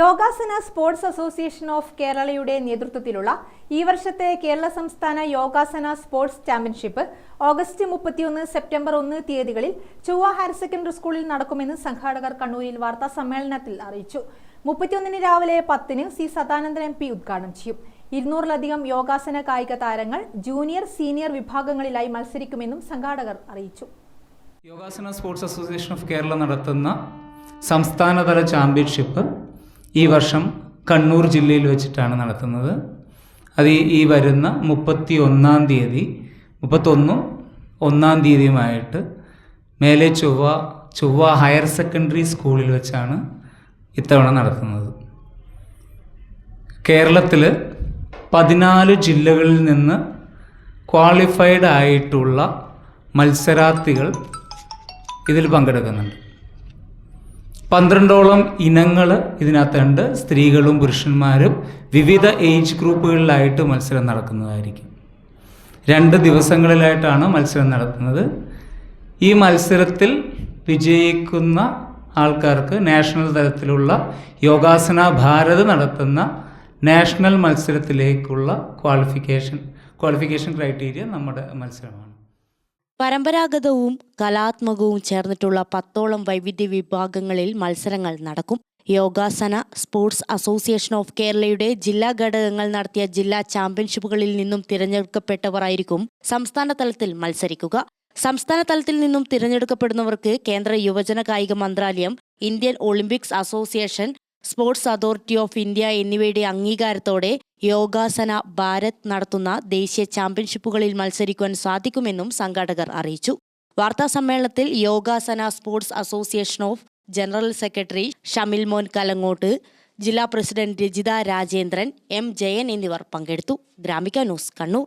യോഗാസന sports association of കേരളയുടെ നേതൃത്വത്തിലുള്ള ഈ വർഷത്തെ കേരള സംസ്ഥാന യോഗാസന സ്പോർട്സ് ചാമ്പ്യൻഷിപ്പ് ഓഗസ്റ്റ് മുപ്പത്തിയൊന്ന് സെപ്റ്റംബർ ഒന്ന് തീയതികളിൽ ചൊവ്വ ഹയർ സെക്കൻഡറി സ്കൂളിൽ നടക്കുമെന്ന് സംഘാടകർ കണ്ണൂരിൽ വാർത്താ സമ്മേളനത്തിൽ അറിയിച്ചു. മുപ്പത്തിയൊന്നിന് രാവിലെ പത്തിന് സി സദാനന്ദൻ എം പി ഉദ്ഘാടനം ചെയ്യും. ഇരുന്നൂറിലധികം യോഗാസന കായിക താരങ്ങൾ ജൂനിയർ സീനിയർ വിഭാഗങ്ങളിലായി മത്സരിക്കുമെന്നും സംഘാടകർ അറിയിച്ചു. Yogasana sports association of Kerala നടത്തുന്ന സംസ്ഥാനതല ചാമ്പ്യൻഷിപ്പ് ഈ വർഷം കണ്ണൂർ ജില്ലയിൽ വെച്ചിട്ടാണ് നടത്തുന്നത്. അത് ഈ- വരുന്ന മുപ്പത്തി ഒന്നാം തീയതി മുപ്പത്തൊന്നും ഒന്നാം തീയതിയുമായിട്ട് മേലെ ചൊവ്വ ചൊവ്വ ഹയർ സെക്കൻഡറി സ്കൂളിൽ വെച്ചാണ് ഇത്തവണ നടത്തുന്നത്. കേരളത്തിൽ പതിനാല് ജില്ലകളിൽ നിന്ന് ക്വാളിഫൈഡ് ആയിട്ടുള്ള മത്സരാർത്ഥികൾ ഇതിൽ പങ്കെടുക്കുന്നുണ്ട്. പന്ത്രണ്ടോളം ഇനങ്ങൾ ഇതിനകത്തുണ്ട്. സ്ത്രീകളും പുരുഷന്മാരും വിവിധ ഏജ് ഗ്രൂപ്പുകളിലായിട്ട് മത്സരം നടക്കുന്നതായിരിക്കും. രണ്ട് ദിവസങ്ങളിലായിട്ടാണ് മത്സരം നടത്തുന്നത്. ഈ മത്സരത്തിൽ വിജയിക്കുന്ന ആൾക്കാർക്ക് നാഷണൽ തലത്തിലുള്ള യോഗാസന ഭാരത് നടത്തുന്ന നാഷണൽ മത്സരത്തിലേക്കുള്ള ക്വാളിഫിക്കേഷൻ ക്വാളിഫിക്കേഷൻ ക്രൈറ്റീരിയ നമ്മുടെ മത്സരമാണ്. പരമ്പരാഗതവും കലാത്മകവും ചേർന്നിട്ടുള്ള പത്തോളം വൈവിധ്യ വിഭാഗങ്ങളിൽ മത്സരങ്ങൾ നടക്കും. യോഗാസന സ്പോർട്സ് അസോസിയേഷൻ ഓഫ് കേരളയുടെ ജില്ലാ ഘടകങ്ങൾ നടത്തിയ ജില്ലാ ചാമ്പ്യൻഷിപ്പുകളിൽ നിന്നും തിരഞ്ഞെടുക്കപ്പെട്ടവരായിരിക്കും സംസ്ഥാന തലത്തിൽ മത്സരിക്കുക. സംസ്ഥാന തലത്തിൽ നിന്നും തിരഞ്ഞെടുക്കപ്പെടുന്നവർക്ക് കേന്ദ്ര യുവജന കായിക മന്ത്രാലയം Indian Olympics association sports authority of India എന്നിവയുടെ അംഗീകാരത്തോടെ യോഗാസന ഭാരത് നടത്തുന്ന ദേശീയ ചാമ്പ്യൻഷിപ്പുകളിൽ മത്സരിക്കുവാൻ സാധിക്കുമെന്നും സംഘാടകർ അറിയിച്ചു. വാർത്താസമ്മേളനത്തിൽ Yogasana sports association of general secretary Shamil Mon Kalangott ജില്ലാ പ്രസിഡന്റ് രജിത രാജേന്ദ്രൻ എം ജയൻ എന്നിവർ പങ്കെടുത്തു. ഗ്രാമിക ന്യൂസ് കണ്ണൂർ.